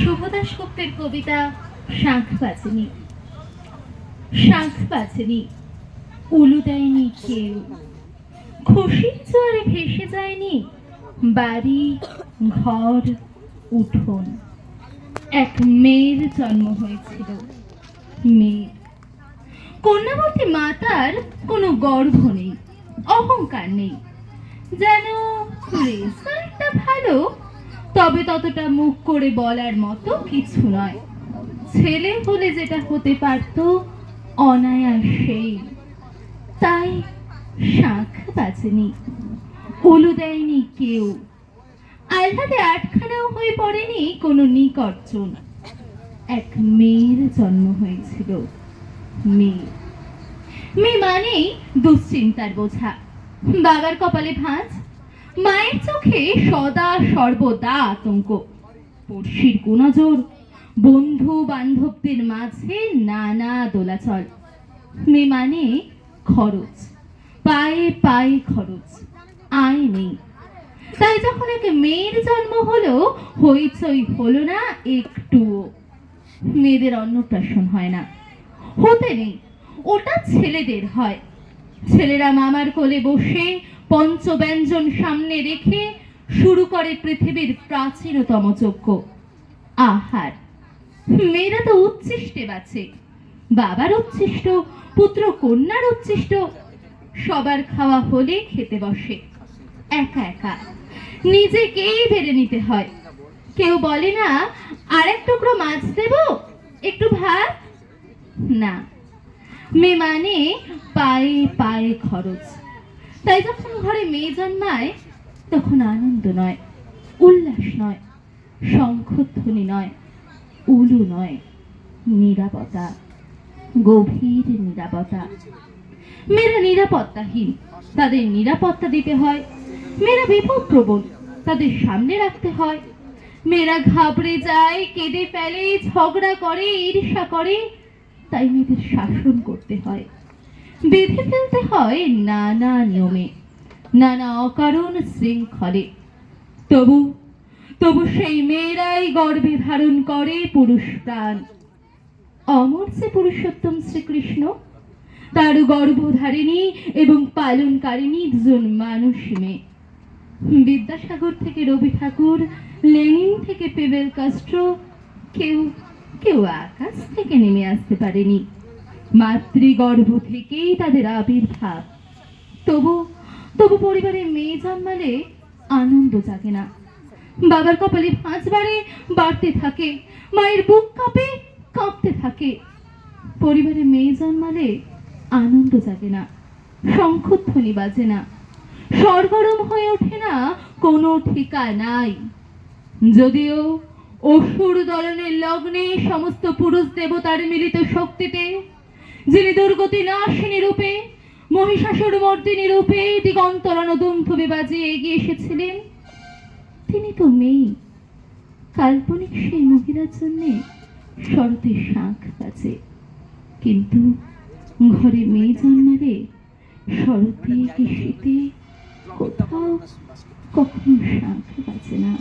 শুভদাস গুপ্তের কবিতা শাঁখ বাজেনি। শাঁখ বাজেনি। উলু দেয়নি কেউ। খুশির জোয়ারে ভেসে যায়নি। বাড়ি, ঘর, উঠোন। এক মেয়ের জন্ম হয়েছিল। মেয়ে। কন্যাবতী মাতার কোনো গর্ভ নেই, অহংকার নেই। যেন রেজাল্টটা ভালো তবে ততটা মুখ করে বলার মতো কিছু নয়। ছেলে হলে যেটা হতে পারত, অনায়াসেই। তাই শাঁখ বাজেনি, উলু দেয়নি কেউ। আহ্লাদে আটখানাও হয়ে পড়েনি কোনো নিকটজন। এক মেয়ের জন্ম হয়েছিল। মেয়ে। মেয়ে মানেই দুশ্চিন্তার বোঝা। বাবার কপালে ভাঁজ মায়ের চোখে সদা সর্বদা আতঙ্ক। পড়শির গুণজোর বন্ধু বান্ধবদের মাঝে নানা দোলাচল। মেয়ে মানে খরচ, পায়ে পায়ে খরচ, আয় নেই। তাই যখন এক মেয়ের জন্ম হলো, হইচই হলো না একটুও। মেয়েদের অন্নপ্রাশন হয় না। হতে নেই, ওটা ছেলেদের হয়। ছেলেরা মামার কোলে বসে পঞ্চব্যঞ্জন সামনে রেখে শুরু করে পৃথিবীর প্রাচীনতম যজ্ঞ আহার। মেয়েরা তো উচ্ছিষ্টে বাঁচে বাবার উচ্ছিষ্ট, পুত্র কন্যার উচ্ছিষ্ট। সবার খাওয়া হলে খেতে বসে। একা একা। নিজেকেই বেড়ে নিতে হয়। কেউ বলে না আর এক টুকরো মাছ দেব? একটু ভাত? না। মেয়ে মানে পায়ে পায়ে খরচ। তাই যখন ঘরে মেয়ে জন্মায়, তখন আনন্দ নয়, উল্লাস নয়, শঙ্খধ্বনি নয়, উলু নয়, নিরাপত্তা, গভীর নিরাপত্তা। মেয়েরা নিরাপত্তাহীন, তাদের নিরাপত্তা দিতে হয়। মেয়েরা বিপদপ্রবণ, তাদের সামনে রাখতে হয়। মেয়েরা ঘাবড়ে যায়, কেঁদে ফেলে, ঝগড়া করে, ঈর্ষা করে, তাই মেয়েদের শাসন করতে হয়। বেঁধে ফেলতে হয় নানা নিয়মে, নানা অকারণ শৃঙ্খলে। তবু তবু সেই মেয়েরাই গর্বে ধারণ করে পুরুষ প্রাণ অমর যে পুরুষোত্তম শ্রীকৃষ্ণ, তার গর্ভধারিণী এবং পালনকারিণী দুজন মানুষ মেয়ে। বিদ্যাসাগর থেকে রবি ঠাকুর, লেনিন থেকে পেবেল কাস্ট্রো, কেউ কেউ আকাশ থেকে নেমে আসতে পারেনি। মাতৃগর্ভ থেকেই তাদের আবির্ভাব। তবু তবু পরিবারে মেয়ে জন্মালে আনন্দ জাগে না। বাবার কপালে ভাঁজ বাড়ে, বাড়তে থাকে। মায়ের বুক কাঁপে, কাঁপতে থাকে। পরিবারে মেয়ে জন্মালে আনন্দ জাগে না, শঙ্খধ্বনি বাজে না। সরগরম হয়ে ওঠে না, কোনো ঠিকা নাই। যদিও অসুর দলনের লগ্নে সমস্ত পুরুষ দেবতার মিলিত শক্তিতে যিনি দুর্গতি নাশিনী রূপে মহিষাসুর মর্দিনী রূপে দিগন্তরণ দুম্ভবে বাজিয়ে এগিয়ে এসেছিলেন, তিনি তো মেয়ে। কাল্পনিক সেই মহিলার জন্যে শরতের শাঁখ বাজে। কিন্তু ঘরে মেয়ে জন্মালে শরতে কি শীতে কোথাও কখনো শাঁখ বাজে না।